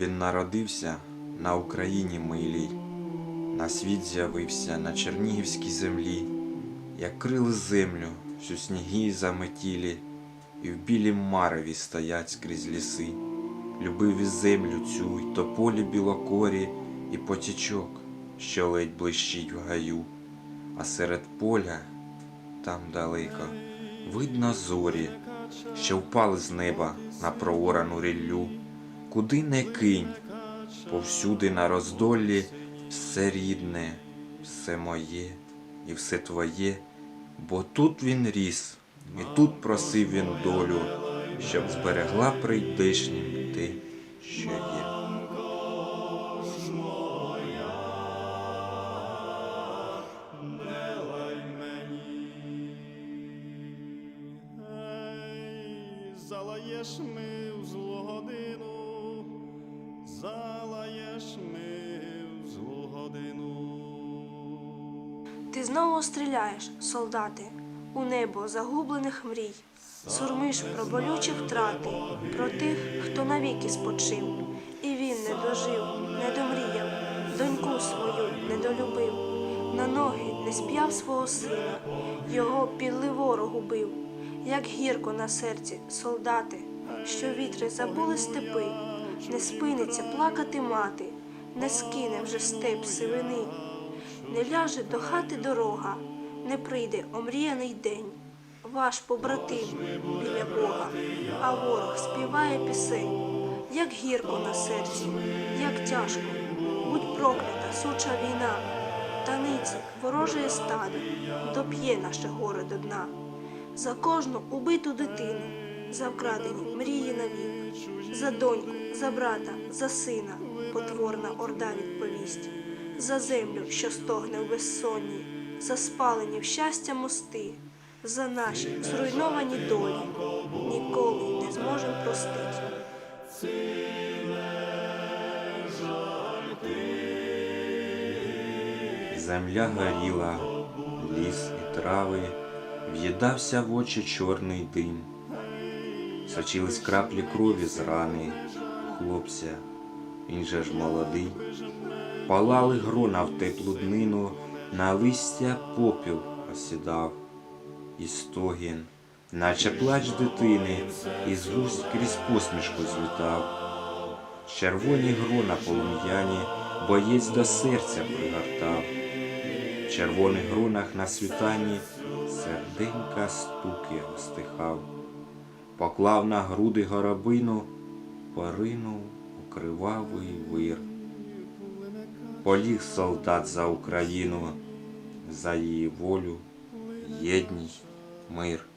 Він народився на Україні милій, на світ з'явився на Чернігівській землі, як крили землю, всю сніги заметілі, і в білім мареві стоять скрізь ліси. Любив і землю цю, й тополі білокорі, і потічок, що ледь блищить в гаю, а серед поля, там далеко, видно зорі, що впали з неба на проорану ріллю. Куди не кинь, повсюди на роздолі все рідне, все моє і все твоє, бо тут він ріс, і тут просив він долю, щоб зберегла прийдешнім те, що є. Залаєш ми в злу годину, залаєш ми в злу годину. Ти знову стріляєш, солдати, у небо загублених мрій, сурмиш про болючі втрати, про тих, хто навіки спочив, і він не дожив, не домріяв, доньку свою не долюбив, на ноги не сп'яв свого сина, його підли ворогу бив, як гірко на серці, солдати, що вітри забули степи, не спиниться плакати мати, не скине вже степ сивини. Не ляже до хати дорога, не прийде омріяний день. Ваш побратим біля Бога, а ворог співає пісень, як гірко на серці, як тяжко, будь проклята суча війна, таниці ворожеє стадо, доп'є наше горе до дна. За кожну убиту дитину, за вкрадені мрії навік, за доньку, за брата, за сина потворна орда відповість за землю, що стогне в безсонні, за спалені в щастя мости, за наші зруйновані долі, ніколи не зможем простить. Земля горіла, ліс і трави, в'їдався в очі чорний дим. Сочились краплі крові з рани хлопця, він же ж молодий. Палали грона в теплу днину, на листя попіл осідав, і стогін, наче плач дитини, із вуст крізь посмішку злітав. Червоні грона полум'яні, боєць до серця пригортав. В червоних гронах на світанні серденька стук його стихав. Поклав на груди горобину, поринув у кривавий вир. Поліг солдат за Україну, за її волю, єдність, мир.